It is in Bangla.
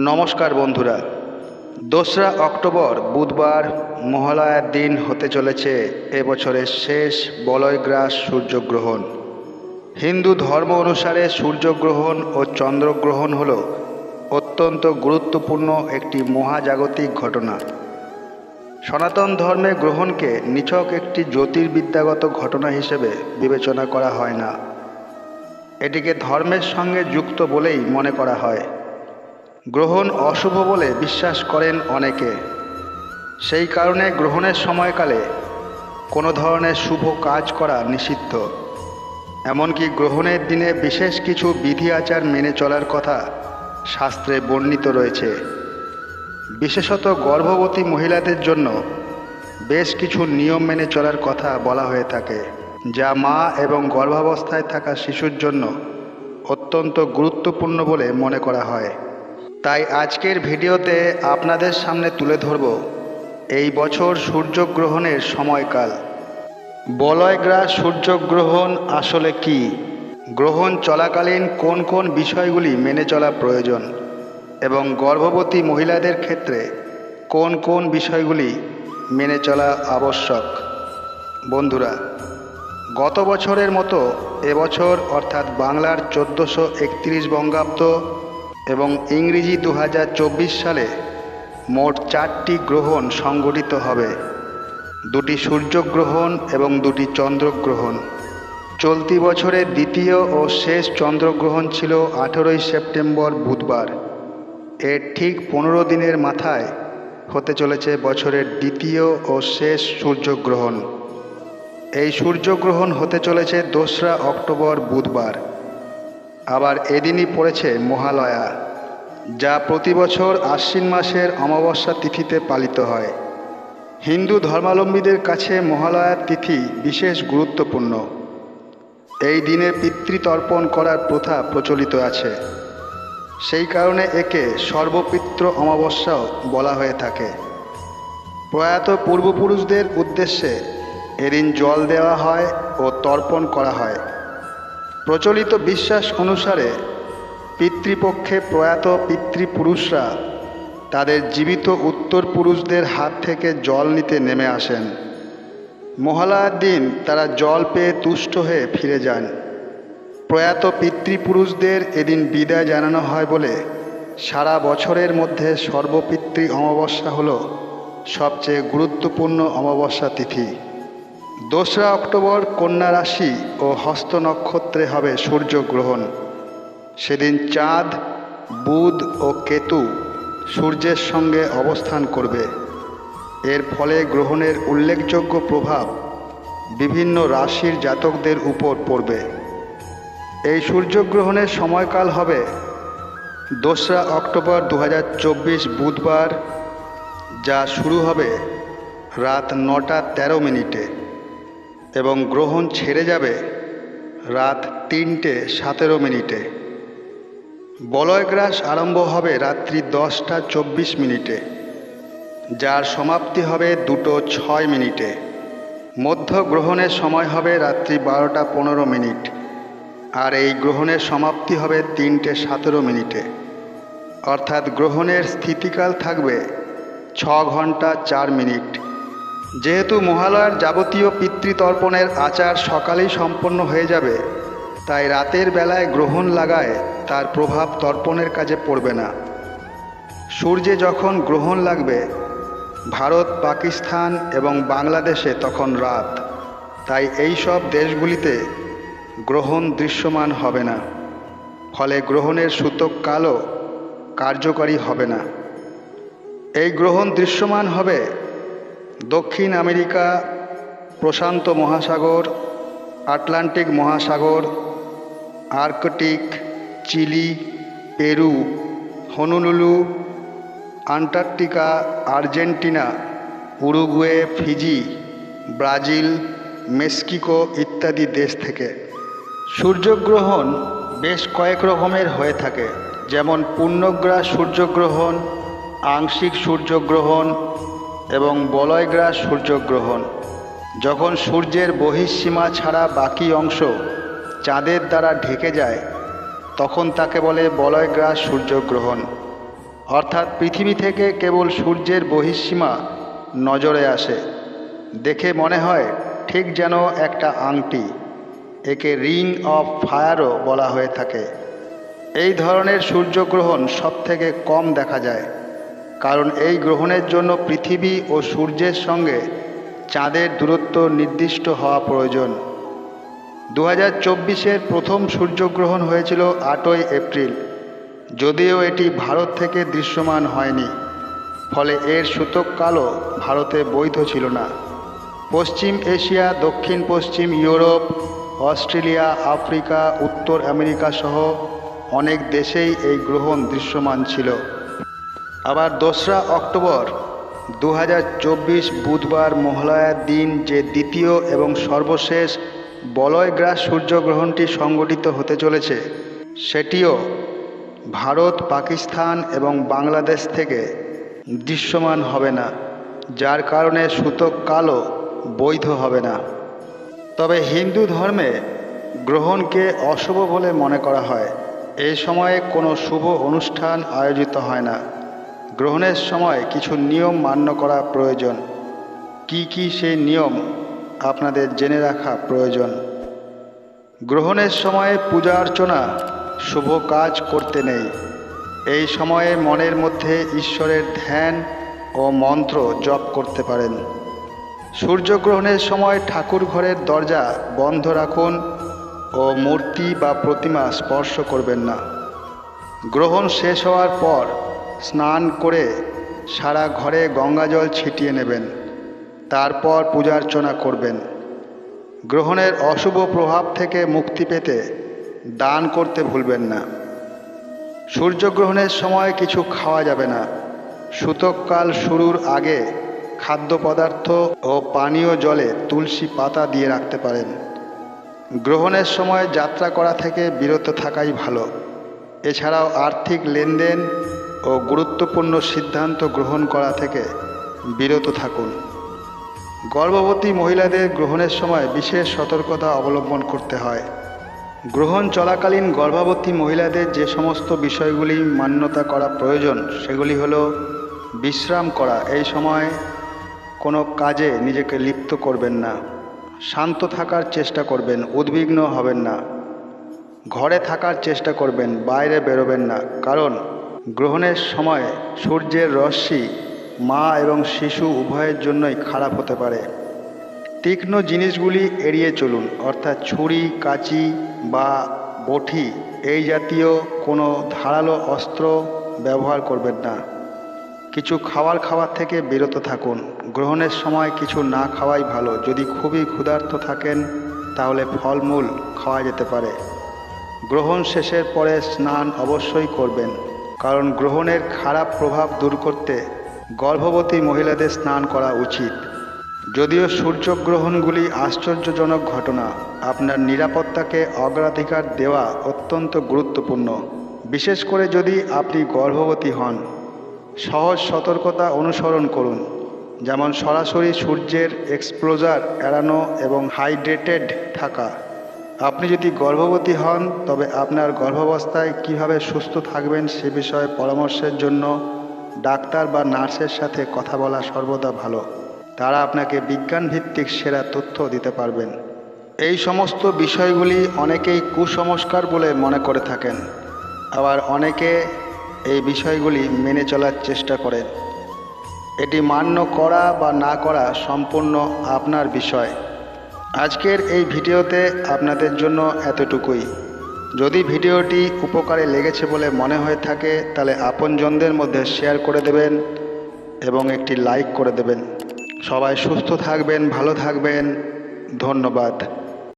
নমস্কার বন্ধুরা। দোসরা অক্টোবর বুধবার মহালয়ার দিন হতে চলেছে এবছরের শেষ বলয়গ্রাস সূর্যগ্রহণ। হিন্দু ধর্ম অনুসারে সূর্যগ্রহণ ও চন্দ্রগ্রহণ হল অত্যন্ত গুরুত্বপূর্ণ একটি মহাজাগতিক ঘটনা। সনাতন ধর্মে গ্রহণকে নিছক একটি জ্যোতির্বিদ্যাগত ঘটনা হিসেবে বিবেচনা করা হয় না। এটিকে ধর্মের সঙ্গে যুক্ত বলেই মনে করা হয়। গ্রহণ অশুভ বলে বিশ্বাস করেন অনেকে। সেই কারণে গ্রহণের সময়কালে কোনো ধরনের শুভ কাজ করা নিষিদ্ধ। এমনকি গ্রহণের দিনে বিশেষ কিছু বিধি আচার মেনে চলার কথা শাস্ত্রে বর্ণিত রয়েছে। বিশেষত গর্ভবতী মহিলাদের জন্য বেশ কিছু নিয়ম মেনে চলার কথা বলা হয়ে থাকে, যা মা এবং গর্ভাবস্থায় থাকা শিশুর জন্য অত্যন্ত গুরুত্বপূর্ণ বলে মনে করা হয়। তাই আজকের ভিডিওতে আপনাদের সামনে তুলে ধরব এই বছর সূর্যগ্রহণের সময়কাল। বলয়গ্রাস সূর্যগ্রহণ আসলে কি? গ্রহণ চলাকালীন কোন কোন বিষয়গুলি মেনে চলা প্রয়োজন? এবং গর্ভবতী মহিলাদের ক্ষেত্রে কোন কোন বিষয়গুলি মেনে চলা আবশ্যক? বন্ধুরা, গত বছরের মতো এবছর অর্থাৎ বাংলার চোদ্দোশো একত্রিশ বঙ্গাব্দ এবং ইংরেজি দু হাজার চব্বিশ সালে মোট চারটি গ্রহণ সংগঠিত হবে। দুটি সূর্যগ্রহণ এবং দুটি চন্দ্রগ্রহণ। চলতি বছরের দ্বিতীয় ও শেষ চন্দ্রগ্রহণ ছিল আঠেরোই সেপ্টেম্বর বুধবার। এর ঠিক পনেরো দিনের মাথায় হতে চলেছে বছরের দ্বিতীয় ও শেষ সূর্যগ্রহণ। এই সূর্যগ্রহণ হতে চলেছে দোসরা অক্টোবর বুধবার। আবার এদিনই পড়েছে মহালয়া, যা প্রতি বছর আশ্বিন মাসের অমাবস্যা তিথিতে পালিত হয়। হিন্দু ধর্মাবলম্বীদের কাছে মহালয়ার তিথি বিশেষ গুরুত্বপূর্ণ। এই দিনে পিতৃতর্পণ করার প্রথা প্রচলিত আছে। সেই কারণে একে সর্বপিত্র অমাবস্যাও বলা হয়ে থাকে। প্রয়াত পূর্বপুরুষদের উদ্দেশ্যে এদিন জল দেওয়া হয় ও তর্পণ করা হয়। প্রচলিত বিশ্বাস অনুসারে পিতৃপক্ষে প্রয়াত পিতৃপুরুষরা তাদের জীবিত উত্তর পুরুষদের হাত থেকে জল নিতে নেমে আসেন। মহালয়ার দিন তারা জল পেয়ে তুষ্ট হয়ে ফিরে যান। প্রয়াত পিতৃপুরুষদের এদিন বিদায় জানানো হয় বলে সারা বছরের মধ্যে সর্বপিতৃ অমাবস্যা হল সবচেয়ে গুরুত্বপূর্ণ অমাবস্যা তিথি। দোসরা অক্টোবর কন্যা রাশি ও হস্ত নক্ষত্রে হবে সূর্যগ্রহণ। সেদিন চাঁদ, বুধ ও কেতু সূর্যের সঙ্গে অবস্থান করবে। এর ফলে গ্রহণের উল্লেখযোগ্য প্রভাব বিভিন্ন রাশির জাতকদের উপর পড়বে। এই সূর্যগ্রহণের সময়কাল হবে দোসরা অক্টোবর দু হাজার চব্বিশ বুধবার, যা শুরু হবে রাত নটা তেরো মিনিটে। এবং গ্রহণ ছেড়ে যাবে রাত তিনটে সতেরো মিনিটে। বলয়গ্রাস আরম্ভ হবে রাত্রি দশটা চব্বিশ মিনিটে, যার সমাপ্তি হবে দুটো ছয় মিনিটে। মধ্য গ্রহণের সময় হবে রাত্রি বারোটা পনেরো মিনিট, আর এই গ্রহণের সমাপ্তি হবে তিনটে সতেরো মিনিটে। অর্থাৎ গ্রহণের স্থিতিকাল থাকবে ছ ঘণ্টা চার মিনিট। যেহেতু মহালয়ার যাবতীয় পিতৃতর্পণের আচার সকালেই সম্পন্ন হয়ে যাবে, তাই রাতের বেলায় গ্রহণ লাগায় তার প্রভাব তর্পণের কাজে পড়বে না। সূর্যে যখন গ্রহণ লাগবে, ভারত, পাকিস্তান এবং বাংলাদেশে তখন রাত। তাই এই সব দেশগুলিতে গ্রহণ দৃশ্যমান হবে না, ফলে গ্রহণের সূতক কালও কার্যকরী হবে না। এই গ্রহণ দৃশ্যমান হবে দক্ষিণ আমেরিকা, প্রশান্ত মহাসাগর, আটলান্টিক মহাসাগর, Arctic, Chile, Peru, Honolulu, Antarctica, Argentina, Uruguay, Fiji, Brazil, Mexico ইত্যাদি দেশ থেকে। সূর্যগ্রহণ বেশ কয়েক রকমের হয়ে থাকে, যেমন পূর্ণগ্রাস সূর্যগ্রহণ, আংশিক সূর্যগ্রহণ এবং বলয়গ্রাস সূর্যগ্রহণ। যখন সূর্যের বহিঃসীমা ছাড়া বাকি অংশ চাঁদের দ্বারা ঢেকে যায়, তখন তাকে বলে বলয়গ্রাস সূর্যগ্রহণ। অর্থাৎ পৃথিবী থেকে কেবল সূর্যের বহিঃসীমা নজরে আসে। দেখে মনে হয় ঠিক যেন একটা আংটি, একে রিং অফ ফায়ারও বলা হয়ে থাকে। এই ধরনের সূর্যগ্রহণ সবথেকে কম দেখা যায়। কারণ এই গ্রহণের জন্য পৃথিবী ও সূর্যের সঙ্গে চাঁদের দূরত্ব নির্দিষ্ট হওয়া প্রয়োজন। দু হাজার চব্বিশের প্রথম সূর্যগ্রহণ হয়েছিল আটই এপ্রিল। যদিও এটি ভারত থেকে দৃশ্যমান হয়নি, ফলে এর সূতককালও ভারতে বৈধ ছিল না। পশ্চিম এশিয়া, দক্ষিণ পশ্চিম ইউরোপ, অস্ট্রেলিয়া, আফ্রিকা, উত্তর আমেরিকা সহ অনেক দেশেই এই গ্রহণ দৃশ্যমান ছিল। আবার দোসরা অক্টোবর দু হাজার চব্বিশ বুধবার মহালয়ার দিন যে দ্বিতীয় এবং সর্বশেষ বলয়গ্রাস সূর্যগ্রহণটি সংগঠিত হতে চলেছে, সেটিও ভারত, পাকিস্তান এবং বাংলাদেশ থেকে দৃশ্যমান হবে না, যার কারণে সূতক কালও বৈধ হবে না। তবে হিন্দু ধর্মে গ্রহণকে অশুভ বলে মনে করা হয়। এই সময়ে কোনো শুভ অনুষ্ঠান আয়োজিত হয় না। গ্রহণের সময় কিছু নিয়ম মান্য করা প্রয়োজন। কি কি সেই নিয়ম আপনাদের জেনে রাখা প্রয়োজন? গ্রহণের সময়ে পূজা অর্চনা শুভ কাজ করতে নেই। এই সময়ে মনের মধ্যে ঈশ্বরের ধ্যান ও মন্ত্র জপ করতে পারেন। সূর্যগ্রহণের সময় ঠাকুর ঘরের দরজা বন্ধ রাখুন ও মূর্তি বা প্রতিমা স্পর্শ করবেন না। গ্রহণ শেষ হওয়ার পর স্নান করে সারা ঘরে গঙ্গাজল ছিটিয়ে নেবেন। তারপর পূজার্চনা করবেন। গ্রহণের অশুভ প্রভাব থেকে মুক্তি পেতে দান করতে ভুলবেন না। সূর্যগ্রহণের সময় কিছু খাওয়া যাবে না। সূতককাল শুরুর আগে খাদ্য পদার্থ ও পানীয় জলে তুলসী পাতা দিয়ে রাখতে পারেন। গ্রহণের সময় যাত্রা করা থেকে বিরত থাকাই ভালো। এছাড়াও আর্থিক লেনদেন ও গুরুত্বপূর্ণ সিদ্ধান্ত গ্রহণ করা থেকে বিরত থাকুন। গর্ভবতী মহিলাদের গ্রহণের সময় বিশেষ সতর্কতা অবলম্বন করতে হয়। গ্রহণ চলাকালীন গর্ভবতী মহিলাদের যে সমস্ত বিষয়গুলি মান্যতা করা প্রয়োজন, সেগুলি হলো বিশ্রাম করা। এই সময় কোনো কাজে নিজেকে লিপ্ত করবেন না, শান্ত থাকার চেষ্টা করবেন, উদ্বিগ্ন হবেন না, ঘরে থাকার চেষ্টা করবেন, বাইরে বেরোবেন না। কারণ গ্রহণের সময় সূর্যের রশ্মি মা এবং শিশু উভয়ের জন্যই খারাপ হতে পারে। তীক্ষ্ণ জিনিসগুলি এড়িয়ে চলুন, অর্থাৎ ছুরি, কাঁচি বা বটি, এই জাতীয় কোনো ধারালো অস্ত্র ব্যবহার করবেন না। কিছু খাবার খাওয়ার থেকে বিরত থাকুন। গ্রহণের সময় কিছু না খাওয়াই ভালো। যদি খুবই ক্ষুধার্ত থাকেন, তাহলে ফলমূল খাওয়া যেতে পারে। গ্রহণ শেষের পরে স্নান অবশ্যই করবেন। কারণ গ্রহণের খারাপ প্রভাব দূর করতে গর্ভবতী মহিলাদের স্নান করা উচিত। যদিও সূর্যগ্রহণগুলি আশ্চর্যজনক ঘটনা, আপনার নিরাপত্তাকে অগ্রাধিকার দেওয়া অত্যন্ত গুরুত্বপূর্ণ। বিশেষ করে যদি আপনি গর্ভবতী হন, সহজ সতর্কতা অনুসরণ করুন, যেমন সরাসরি সূর্যের এক্সপ্লোজার এড়ানো এবং হাইড্রেটেড থাকা। আপনি যদি গর্ভবতী হন, তবে আপনার গর্ভাবস্থায় কীভাবে সুস্থ থাকবেন সে বিষয়ে পরামর্শের জন্য ডাক্তার বা নার্সের সাথে কথা বলা সর্বদা ভালো। তারা আপনাকে বিজ্ঞানভিত্তিক সেরা তথ্য দিতে পারবেন। এই সমস্ত বিষয়গুলি অনেকেই কুসংস্কার বলে মনে করে থাকেন। আবার অনেকে এই বিষয়গুলি মেনে চলার চেষ্টা করেন। এটি মান্য করা বা না করা সম্পূর্ণ আপনার বিষয়। আজকের এই ভিডিওতে আপনাদের জন্য এতটুকুই। যদি ভিডিওটি উপকারে লেগেছে বলে মনে হয়ে থাকে, তাহলে আপনজনদের মধ্যে শেয়ার করে দেবেন এবং একটি লাইক করে দেবেন। সবাই সুস্থ থাকবেন, ভালো থাকবেন। ধন্যবাদ।